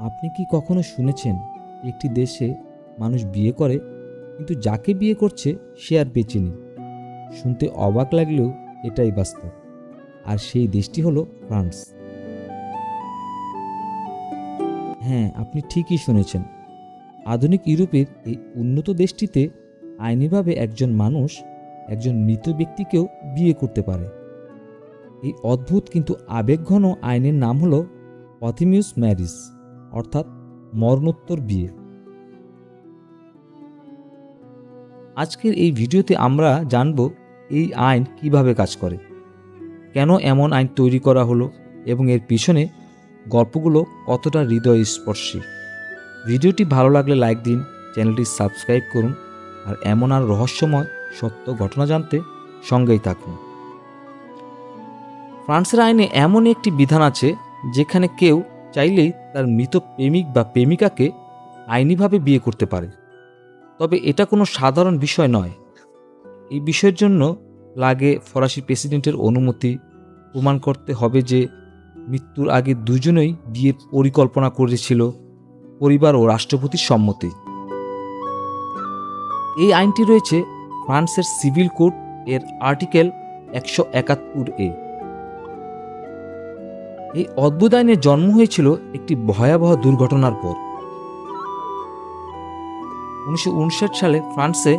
আপনি কি কখনো শুনেছেন, একটি দেশে মানুষ বিয়ে করে, কিন্তু যাকে বিয়ে করছে সে আর বেঁচে নেই? শুনতে অবাক লাগলেও এটাই বাস্তব। আর সেই দেশটি হলো ফ্রান্স। হ্যাঁ আপনি ঠিকই শুনেছেন। আধুনিক ইউরোপের এই উন্নত দেশটিতে আইনিভাবে একজন মানুষ, একজন মৃত ব্যক্তিকেও বিয়ে করতে পারে। এই অদ্ভুত কিন্তু আবেগঘন আইনের নাম হলো অথিমিউস ম্যারিজ অর্থাৎ মরণোত্তর বিয়ে। আজকের এই ভিডিওতে আমরা জানব এই আইন কীভাবে কাজ করে, কেন এমন আইন তৈরি করা হলো এবং এর পিছনে গল্পগুলো কতটা হৃদয়স্পর্শী। ভিডিওটি ভালো লাগলে লাইক দিন, চ্যানেলটি সাবস্ক্রাইব করুন আর এমন আর রহস্যময় সত্য ঘটনা জানতে সঙ্গেই থাকুন। ফ্রান্সের আইনে এমন একটি বিধান আছে যেখানে কেউ চাইলেই তার মৃত প্রেমিক বা প্রেমিকাকে আইনিভাবে বিয়ে করতে পারে। তবে এটা কোনো সাধারণ বিষয় নয়। এই বিষয়ের জন্য লাগে ফরাসি প্রেসিডেন্টের অনুমতি প্রমাণ করতে হবে যে মৃত্যুর আগে দুজনেই বিয়ের পরিকল্পনা করেছিল পরিবার ও রাষ্ট্রপতির সম্মতি। এই আইনটি রয়েছে ফ্রান্সের সিভিল কোড এর আর্টিকেল একশো একাত্তর এ। এই অদ্ভুত আইনের জন্ম হয়েছিল একটি ভয়াবহ দুর্ঘটনার পর। উনিশশো উনষাট সালে ফ্রান্সে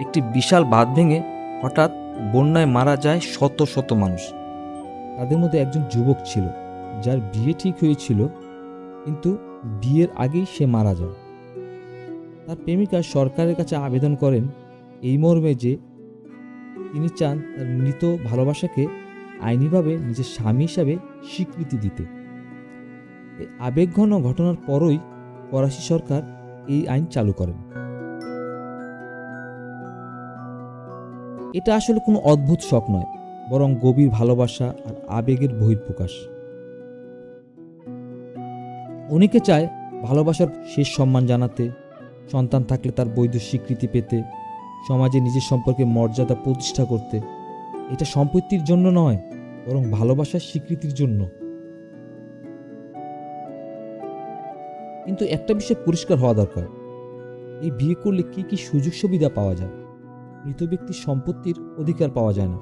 একটি বিশাল বাঁধ ভেঙে হঠাৎ বন্যায় মারা যায় শত শত মানুষ। তাদের মধ্যে একজন যুবক ছিল, যার বিয়ে ঠিক হয়েছিল, কিন্তু বিয়ের আগেই সে মারা যায়। তার প্রেমিকা সরকারের কাছে আবেদন করেন এই মর্মে যে তিনি চান তার মৃত ভালোবাসাকে আইনিভাবে নিজের স্বামী হিসাবে স্বীকৃতি দিতে। এই আবেগঘন ঘটনার পরই ফরাসি সরকার এই আইন চালু করেন। এটা আসলে কোনো অদ্ভুত শখ নয়, বরং গভীর ভালোবাসা আর আবেগের বহির্প্রকাশ অনেকে চায় ভালোবাসার শেষ সম্মান জানাতে, সন্তান থাকলে তার বৈধ স্বীকৃতি পেতে, সমাজে নিজের সম্পর্কে মর্যাদা প্রতিষ্ঠা করতে। এটা সম্পত্তির জন্য নয় বরং ভালোবাসার স্বীকৃতির জন্য। কিন্তু একটা বিষয় পরিষ্কার হওয়া দরকার। এই বিয়ে করলে কি কি সুযোগ সুবিধা পাওয়া যায়? মৃত ব্যক্তির সম্পত্তির অধিকার পাওয়া যায় না।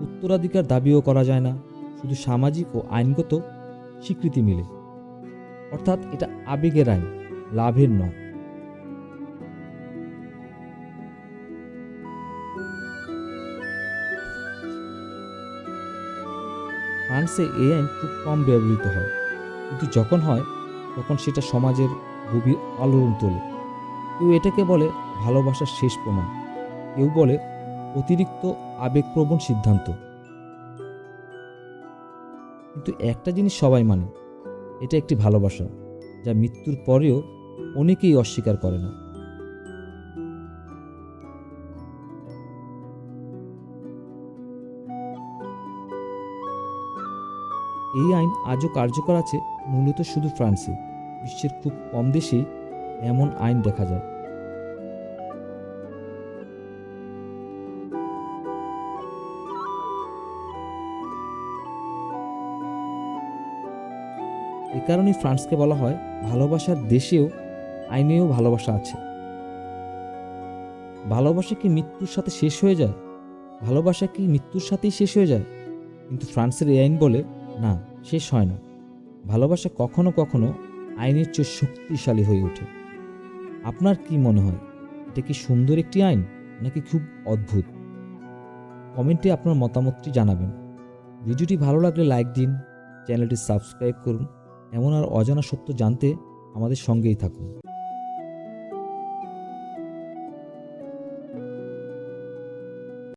উত্তরাধিকার দাবিও করা যায় না। শুধু সামাজিক ও আইনগত স্বীকৃতি মিলে। অর্থাৎ এটা আবেগের আইন, লাভের নয়। ফ্রান্সে এই আইন খুব কম ব্যবহৃত হয়। কিন্তু যখন হয়, তখন সেটা সমাজের গভীর আলোড়ন তোলে। কেউ এটাকে বলে ভালোবাসার শেষ প্রমাণ। কেউ বলে অতিরিক্ত আবেগপ্রবণ সিদ্ধান্ত। কিন্তু একটা জিনিস সবাই মানে এটা একটি ভালোবাসা, যা মৃত্যুর পরেও অনেকেই অস্বীকার করে না। এই আইন আজও কার্যকর আছে, মূলত শুধু ফ্রান্সে। বিশ্বের খুব কম দেশেই এমন আইন দেখা যায়। এ কারণেই ফ্রান্সকে বলা হয়, ভালোবাসার দেশেও, আইনেও ভালোবাসা আছে। ভালোবাসা কি মৃত্যুর সাথে শেষ হয়ে যায়? ভালোবাসা কি মৃত্যুর সাথেই শেষ হয়ে যায়? কিন্তু ফ্রান্সের এই আইন বলে না, শেষ হয় না। ভালোবাসা কখনো কখনো আইনের চেয়ে শক্তিশালী হয়ে ওঠে। আপনার কি মনে হয়, এটা কি সুন্দর একটি আইন, নাকি খুব অদ্ভুত? কমেন্টে আপনার মতামতটি জানাবেন। ভিডিওটি ভালো লাগলে লাইক দিন, চ্যানেলটি সাবস্ক্রাইব করুন। এমন আর অজানা সত্য জানতে আমাদের সঙ্গেই থাকুন।